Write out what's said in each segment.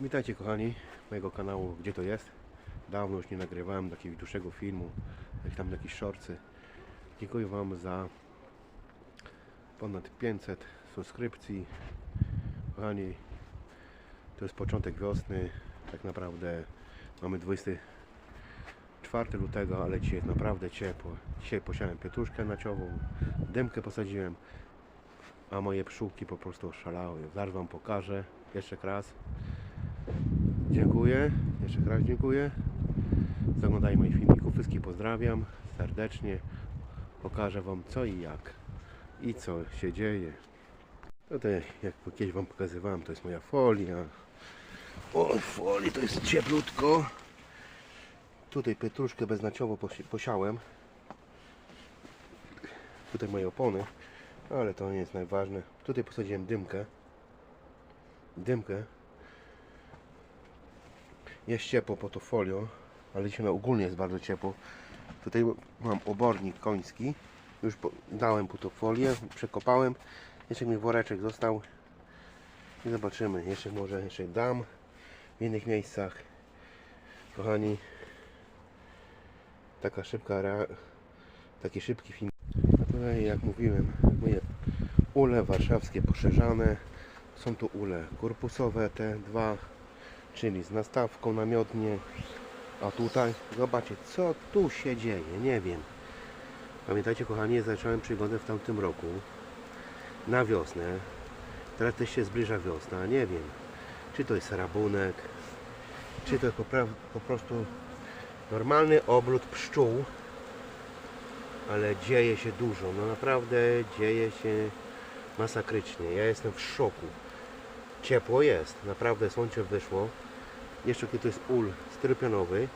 Witajcie kochani mojego kanału Gdzie to jest? Dawno już nie nagrywałem takiego dłuższego filmu, jak tam jakieś shortsy. Dziękuję Wam za ponad 500 subskrypcji. Kochani, to jest początek wiosny. Tak naprawdę mamy 24 lutego, ale dzisiaj jest naprawdę ciepło. Dzisiaj posiałem pietruszkę naciową, dymkę posadziłem, a moje pszczółki po prostu szalały. Zaraz Wam pokażę jeszcze raz. Dziękuję, jeszcze raz dziękuję za oglądanie moich filmików. Wszystkich pozdrawiam serdecznie. Pokażę Wam co i jak i co się dzieje. Tutaj, jak kiedyś Wam pokazywałem, to jest moja folia. O, folii to jest cieplutko. Tutaj pietruszkę beznaciową posi- posiałem. Tutaj moje opony, ale to nie jest najważne. Tutaj posadziłem dymkę. Dymkę jest ciepło po to folio, ale dzisiaj ogólnie jest bardzo ciepło. Tutaj mam obornik koński. Już dałem po to folię, przekopałem. Jeszcze mi woreczek został. I zobaczymy. Jeszcze może jeszcze dam w innych miejscach. Kochani, taka szybka taki szybki film. A tutaj jak mówiłem, moje ule warszawskie poszerzane. Są tu ule korpusowe, te dwa czyli z nastawką namiotnie. A tutaj, zobaczcie, co tu się dzieje, nie wiem. Pamiętajcie, kochani, zacząłem przygodę w tamtym roku na wiosnę. Teraz też się zbliża wiosna, nie wiem, czy to jest rabunek, czy to jest po, po prostu normalny obrót pszczół, ale dzieje się dużo, no naprawdę dzieje się masakrycznie. Ja jestem w szoku. Ciepło jest, naprawdę słońce wyszło. Jeszcze to jest ul styropianowy,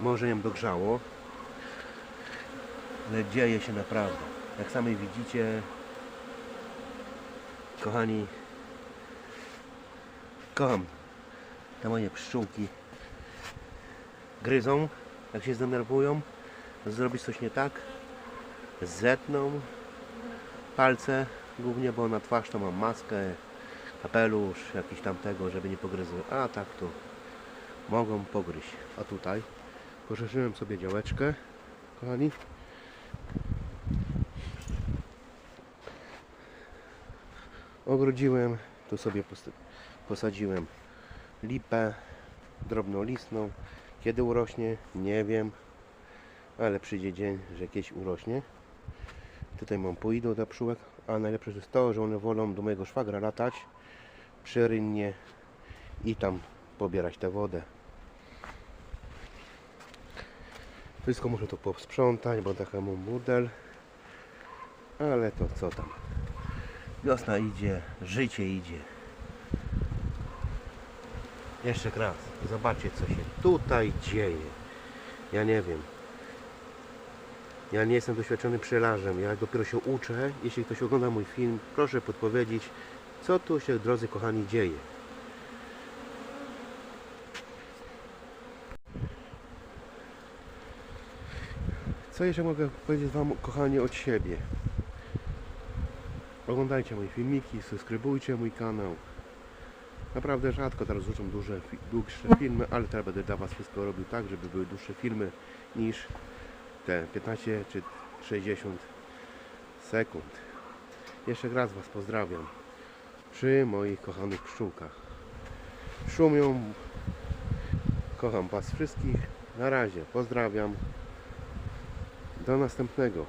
może ją dogrzało, ale dzieje się naprawdę. Jak sami widzicie, kochani, kocham te moje pszczółki. Gryzą, jak się zdenerwują, zrobić coś nie tak, zetną palce, głównie bo na twarz to mam maskę, kapelusz, jakiś tamtego, żeby nie pogryzły. A tak to mogą pogryźć. A tutaj poszerzyłem sobie działeczkę, kochani. Ogrodziłem, tu sobie posadziłem lipę drobnolistną. Kiedy urośnie, nie wiem, ale przyjdzie dzień, że kiedyś urośnie. Tutaj mam poidą dla pszczółek, a najlepsze jest to, że one wolą do mojego szwagra latać przy rynnie i tam pobierać tę wodę. Wszystko muszę to posprzątać, bo taka mam burdel. Ale to co tam. Wiosna idzie, życie idzie. Jeszcze raz. Zobaczcie co się tutaj dzieje. Ja nie wiem. Ja nie jestem doświadczony pszczelarzem. Ja dopiero się uczę. Jeśli ktoś ogląda mój film, proszę podpowiedzieć, co tu się, drodzy kochani, dzieje. Co jeszcze mogę powiedzieć Wam, kochani, od siebie? Oglądajcie moje filmiki, subskrybujcie mój kanał. Naprawdę rzadko teraz rzucam duże, dłuższe filmy, ale teraz będę dla Was wszystko robił tak, żeby były dłuższe filmy niż te 15 czy 60 sekund. Jeszcze raz Was pozdrawiam przy moich kochanych pszczółkach. Szumią. Kocham Was wszystkich. Na razie. Pozdrawiam. Do następnego.